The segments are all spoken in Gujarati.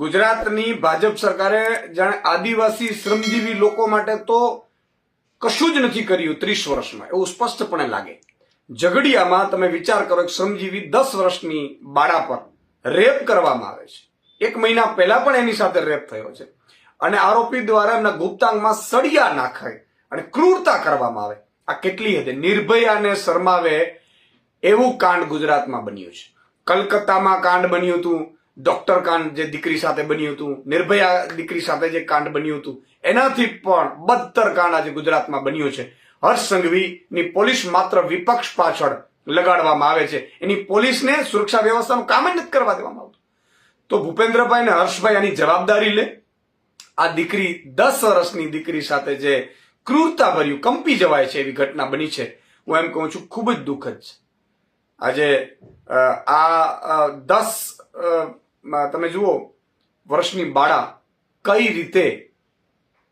ગુજરાતની ભાજપ સરકારે જાણે આદિવાસી શ્રમજીવી લોકો માટે તો કશું જ નથી કર્યું ત્રીસ વર્ષમાં, એવું સ્પષ્ટપણે લાગે. ઝઘડિયામાં તમે વિચાર કરો કે શ્રમજીવી દસ વર્ષની બાળા પર રેપ કરવામાં આવે છે. એક મહિના પહેલા પણ એની સાથે રેપ થયો છે. અને આરોપી દ્વારા એમના ગુપ્તાંગમાં સળિયા નાખાય અને ક્રૂરતા કરવામાં આવે. આ કેટલી હદે? નિર્ભયાને શરમાવે એવું કાંડ ગુજરાતમાં બન્યું છે. કલકત્તામાં કાંડ બન્યું હતું. ડોક્ટર કાંડ જે દીકરી સાથે બન્યું હતું, નિર્ભયા દીકરી સાથે જે કાંડ બન્યું હતું, એનાથી પણ બદતર કાંડ આજે ગુજરાતમાં બન્યું છે. હર્ષ સંઘવીની પોલીસ માત્ર વિપક્ષ પાછળ લગાડવામાં આવે છે. એની પોલીસને સુરક્ષા વ્યવસ્થાનું કામ જ નથી કરવા દેવામાં આવતું. તો ભૂપેન્દ્રભાઈ અને હર્ષભાઈ આની જવાબદારી લે. આ દીકરી દસ વર્ષની દીકરી સાથે જે ક્રૂરતા ભર્યું કંપી જવાય છે એવી ઘટના બની છે. હું એમ કહું છું, ખૂબ જ દુઃખદ છે. આજે આ દસ તમે જુઓ, વર્ષની બાળા કઈ રીતે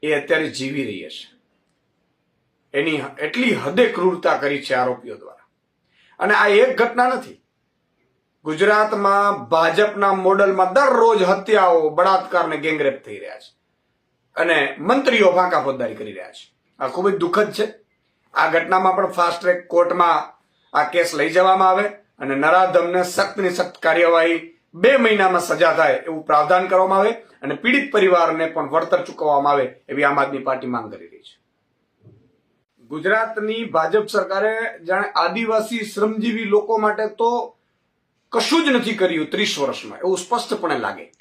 એ અત્યારે જીવી રહી હશે? એની એટલી હદે ક્રૂરતા કરી છે આરોપીઓ દ્વારા. અને આ એક ઘટના નથી. ગુજરાતમાં ભાજપના મોડલમાં દરરોજ હત્યાઓ બળાત્કાર ને ગેંગરેપ થઈ રહ્યા છે. અને મંત્રીઓ ફાંકા ફોજદારી કરી રહ્યા છે. આ ખૂબ જ દુઃખદ છે. આ ઘટનામાં પણ ફાસ્ટ ટ્રેક કોર્ટમાં આ કેસ લઈ જવામાં આવે અને નરાધમને સખ્તની સખ્ત કાર્યવાહી બે મહિનામાં સજા થાય એવું પ્રાવધાન કરવામાં આવે અને પીડિત પરિવારને પણ વળતર ચૂકવવામાં આવે એવી આમ આદમી પાર્ટી માંગ કરી રહી છે. ગુજરાતની ભાજપ સરકારે જાણે આદિવાસી શ્રમજીવી લોકો માટે તો કશું જ નથી કર્યું ત્રીસ વર્ષમાં, એવું સ્પષ્ટપણે લાગે.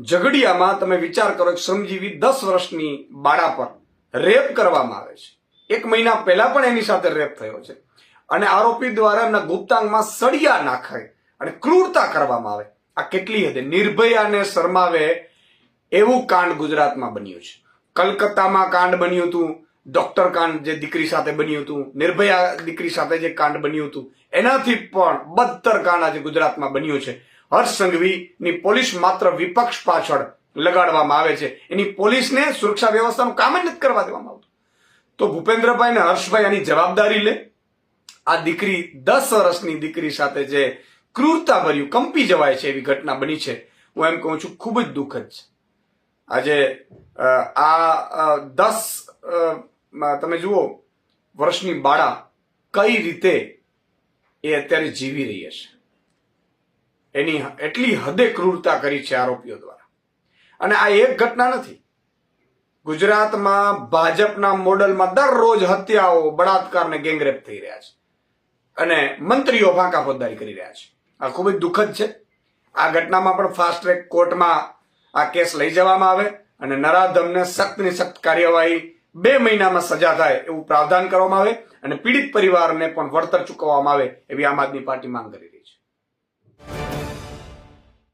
ઝઘડિયામાં તમે વિચાર કરો કે શ્રમજીવી દસ વર્ષની બાળા પર રેપ કરવામાં આવે છે. એક મહિના પહેલા પણ એની સાથે રેપ થયો છે. અને આરોપી દ્વારા એમના ગુપ્તાંગમાં સળિયા નાખાય અને ક્રૂરતા કરવામાં આવે. આ કેટલી હદે નિર્ભયાને શરમાવે એવું કાંડ ગુજરાતમાં બન્યું છે. કલકત્તામાં કાંડ બન્યું હતું, ડોક્ટર કાંડ જે દીકરી સાથે બન્યું હતું, નિર્ભયા દીકરી સાથે જે કાંડ બન્યું હતું, એનાથી પણ બદતર કાંડ આજે ગુજરાતમાં બન્યું છે. હર્ષ સંઘવીની પોલીસ માત્ર વિપક્ષ પાછળ લગાડવામાં આવે છે. એની પોલીસને સુરક્ષા વ્યવસ્થાનું કામ જ નથી કરવા દેવામાં આવતું. તો ભૂપેન્દ્રભાઈ ને હર્ષભાઈ આની જવાબદારી લે. આ દીકરી દસ વર્ષની દીકરી સાથે જે ક્રૂરતા ભર્યું, કંપી જવાય છે એવી ઘટના બની છે. હું એમ કહું છું, ખૂબ જ દુઃખદ છે. આજે આ દસ તમે જુઓ, વર્ષની બાળા કઈ રીતે એ અત્યારે જીવી રહી હશે. એની એટલી હદે ક્રૂરતા કરી છે આરોપીઓ દ્વારા. અને આ એક ઘટના નથી. ગુજરાતમાં ભાજપના મોડલમાં દરરોજ હત્યાઓ બળાત્કાર ને ગેંગરેપ થઈ રહ્યા છે. અને મંત્રીઓ ફાંકા ફોજદારી કરી રહ્યા છે. આ ખૂબ જ દુઃખદ છે. આ ઘટનામાં પણ ફાસ્ટ ટ્રેક કોર્ટમાં આ કેસ લઈ જવામાં આવે અને નરાધમને સખ્તની સખ્ત કાર્યવાહી બે મહિનામાં સજા થાય એવું પ્રાવધાન કરવામાં આવે અને પીડિત પરિવારને પણ વળતર ચૂકવવામાં આવે એવી આમ આદમી પાર્ટી માંગ કરી રહી છે.